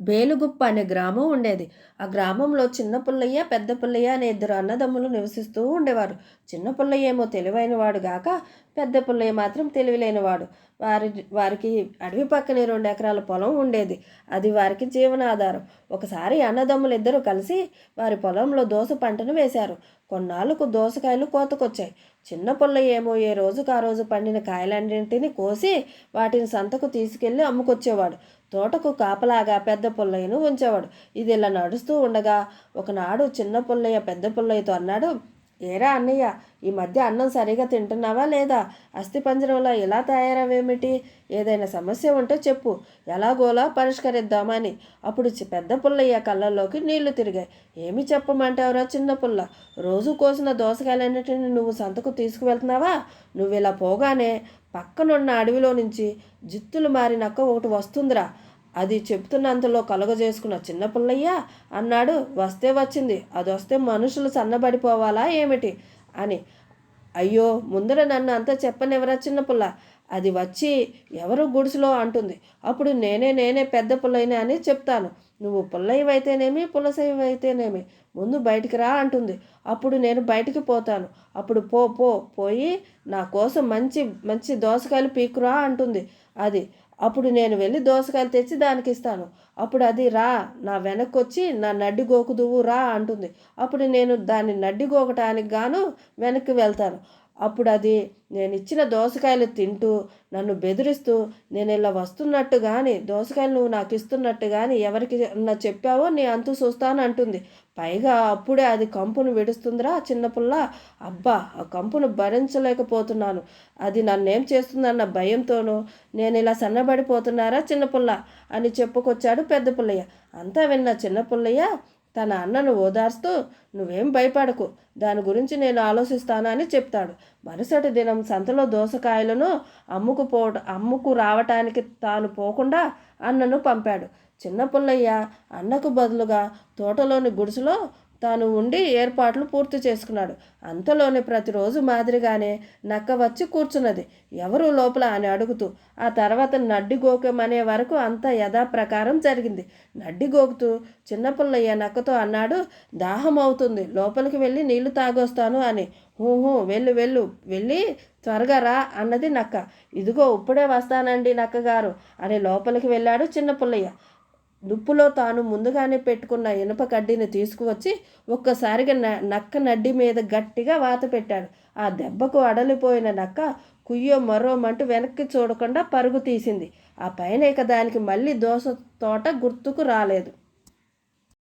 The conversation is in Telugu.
బేలుగుప్ప అనే గ్రామం ఉండేది. ఆ గ్రామంలో చిన్న పుల్లయ్య పెద్ద పుల్లయ్య అనే ఇద్దరు అన్నదమ్ములు నివసిస్తూ ఉండేవారు. చిన్న పుల్లయ్య ఏమో తెలివైనవాడు గాక పెద్ద పుల్లయ్య మాత్రం తెలివిలేనివాడు. వారి వారికి అడవి పక్కనే రెండు ఎకరాల పొలం ఉండేది. అది వారికి జీవనాధారం. ఒకసారి అన్నదమ్ములు ఇద్దరు కలిసి వారి పొలంలో దోస పంటను వేశారు. కొన్నాళ్ళకు దోసకాయలు కోతకొచ్చాయి. చిన్న పుల్లయ్య ఏమో ఏ రోజుకు ఆ రోజు పండిన కాయలన్నింటినీ కోసి వాటిని సంతకు తీసుకెళ్ళి అమ్ముకొచ్చేవాడు. తోటకు కాపలాగా పెద్ద పుల్లయ్యను ఉంచేవాడు. ఇది ఇలా నడుస్తూ ఉండగా ఒకనాడు చిన్న పుల్లయ్య పెద్ద పుల్లయ్యతో అన్నాడు ఏరా అన్నయ్య ఈ మధ్య అన్నం సరిగా తింటున్నావా లేదా? అస్థిపంజరంలో ఇలా తయారవేమిటి? ఏదైనా సమస్య ఉంటే చెప్పు. ఎలాగోలా పరిష్కరిద్దామని. అప్పుడు చి- పెద్ద పుల్లయ్య కళ్ళల్లోకి నీళ్ళు తిరిగాయి. ఏమి చెప్పమంటావురా చిన్న పుల్ల? రోజు కోసిన దోసకాయలన్నిటిని నువ్వు సంతకు తీసుకువెళ్తున్నావా? నువ్వు ఇలా పోగానే పక్కనున్న అడవిలో నుంచి జిత్తులు మారినక్క ఒకటి వస్తుందిరా. అది చెప్తున్నంతలో కలుగజేసుకున్న చిన్న పుల్లయ్య అన్నాడు వస్తే వచ్చింది అది వస్తే మనుషులు సన్నబడిపోవాలా ఏమిటి? అని. అయ్యో ముందర నన్ను అంతా చెప్పనివరా చిన్నపుల్ల అది వచ్చి ఎవరు గుడిసెలో అంటుంది. అప్పుడు నేనే నేనే పెద్ద పుల్లయ్యని అని చెప్తాను. నువ్వు పుల్లయ్య అయితేనేమి అయితేనేమి ముందు బయటికి రా అంటుంది. అప్పుడు నేను బయటికి పోతాను. అప్పుడు పో పో పోయి నా కోసం మంచి మంచి దోసకాయలు పీకురా అంటుంది. అది అప్పుడు నేను వెళ్ళి దోసకాయలు తెచ్చి దానికి ఇస్తాను. అప్పుడు అది రా నా వెనక్కి నా నడ్డి గోకుదువు రా అంటుంది. అప్పుడు నేను దాన్ని నడ్డి గోకటానికి గాను వెనక్కి వెళ్తాను. అప్పుడు అది నేను ఇచ్చిన దోసకాయలు తింటూ నన్ను బెదిరిస్తూ నేను ఇలా వస్తున్నట్టు కానీ దోసకాయలు నువ్వు నాకు ఇస్తున్నట్టు కానీ ఎవరికి నా చెప్పావో నీ అంతు చూస్తాను అంటుంది. పైగా అప్పుడే అది కంపును విడుస్తుందిరా చిన్నపిల్ల అబ్బా ఆ కంపును భరించలేకపోతున్నాను. అది నన్నేం చేస్తుందన్న భయంతోనూ నేను ఇలా సన్నబడిపోతున్నారా చిన్నపిల్ల అని చెప్పుకొచ్చాడు పెద్ద పుల్లయ్య. అంతా విన్న చిన్నపిల్లయ్య తన అన్నను ఓదార్స్తూ నువ్వేం భయపడకు దాని గురించి నేను ఆలోచిస్తాను అని చెప్తాడు. మరుసటి దినం సంతలో దోసకాయలను అమ్ముకుపో అమ్ముకు రావటానికి తాను పోకుండా అన్నను పంపాడు. చిన్న పుల్లయ్య అన్నకు బదులుగా తోటలోని గుడిసెలో తాను ఉండి ఏర్పాట్లు పూర్తి చేసుకున్నాడు. అంతలోనే ప్రతిరోజు మాదిరిగానే నక్క వచ్చి కూర్చున్నది. ఎవరు లోపల అని అడుగుతూ ఆ తర్వాత నడ్డి గోకం అనే వరకు అంతా యథాప్రకారం జరిగింది. నడ్డి గోకుతూ చిన్నపిల్లయ్య నక్కతో అన్నాడు దాహం అవుతుంది లోపలికి వెళ్ళి నీళ్ళు తాగొస్తాను అని. హూ హూ వెళ్ళు వెళ్ళు వెళ్ళి త్వరగా రా అన్నది నక్క. ఇదిగో ఇప్పుడే వస్తానండి నక్కగారు అని లోపలికి వెళ్ళాడు చిన్నపిల్లయ్య దుప్పులో తాను ముందుగానే పెట్టుకున్న ఇనుప కడ్డీని తీసుకువచ్చి ఒక్కసారిగా న- నక్క నడ్డి మీద గట్టిగా వాత పెట్టాడు. ఆ దెబ్బకు అడలిపోయిన నక్క కుయ్యో మరోమంటూ వెనక్కి చూడకుండా పరుగు తీసింది. ఆ పైన ఇక దానికి మళ్ళీ దోస తోట గుర్తుకు రాలేదు.